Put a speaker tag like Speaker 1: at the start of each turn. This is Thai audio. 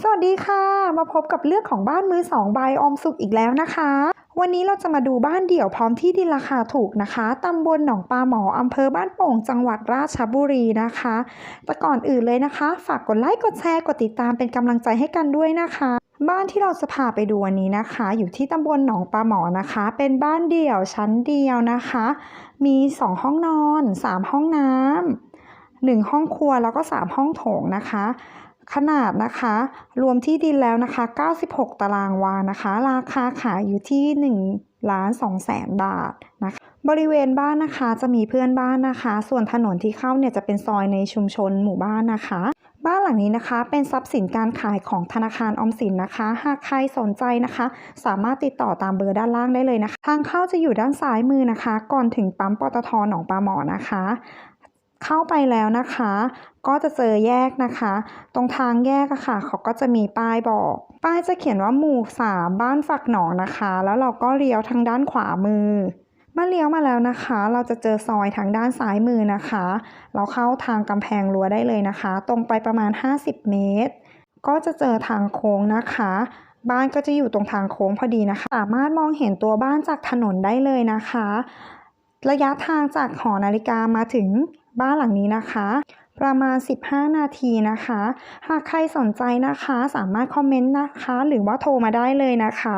Speaker 1: สวัสดีค่ะ มาพบกับเรื่องของบ้านมือสองใบออมสุขอีกแล้วนะคะ วันนี้เราจะมาดูบ้านเดี่ยวพร้อมที่ดินราคาถูกนะคะตำบลหนองปลาหมออำเภอบ้านโป่งจังหวัดราชบุรีนะคะ แต่ก่อนอื่นเลยนะคะ ฝากกดไลค์กดแชร์กดติดตามเป็นกำลังใจให้กันด้วยนะคะ บ้านที่เราจะพาไปดูวันนี้นะคะ อยู่ที่ตำบลหนองปลาหมอนะคะ เป็นบ้านเดี่ยวชั้นเดียวนะคะ มี 2 ห้องนอน 3 ห้องน้ำหนึ่งห้องครัวแล้วก็ 3 ห้องโถงนะคะ ขนาดนะคะ รวมที่ดินแล้วนะคะ 96 ตารางวานะคะ ราคาขายอยู่ที่1ล้าน2แสนบาทนะคะบริเวณบ้านนะคะจะมีเพื่อนบ้านนะคะ ส่วนถนนที่เข้าเนี่ยจะเป็นซอยในชุมชนหมู่บ้านนะคะ บ้านหลังนี้นะคะเป็นทรัพย์สินการขายของธนาคารออมสินนะคะ หากใครสนใจนะคะ สามารถติดต่อตามเบอร์ด้านล่างได้เลยนะคะ ทางเข้าจะอยู่ด้านซ้ายมือนะคะ ก่อนถึงปั๊มปตทหนองปลาหมอนะคะ เข้าไปแล้วนะคะ ก็จะเจอแยกนะคะ ตรงทางแยกอะค่ะ เขาก็จะมีป้ายบอก ป้ายจะเขียนว่าหมู่สามบ้านฝักหนองนะคะ แล้วเราก็เลี้ยวทางด้านขวามือเมื่อเลี้ยวมาแล้วนะคะ เราจะเจอซอยทางด้านซ้ายมือนะคะ เราเข้าทางกำแพงรั้วได้เลยนะคะ ตรงไปประมาณ 50 เมตร ก็จะเจอทางโค้งนะคะ บ้านก็จะอยู่ตรงทางโค้งพอดีนะคะ สามารถมองเห็นตัวบ้านจากถนนได้เลยนะคะ ระยะทางจากหอนาฬิกามาถึง บ้านหลังนี้นะคะ ประมาณ 15 นาทีนะคะ หากใครสนใจนะคะ สามารถคอมเมนต์นะคะ หรือว่าโทรมาได้เลยนะคะ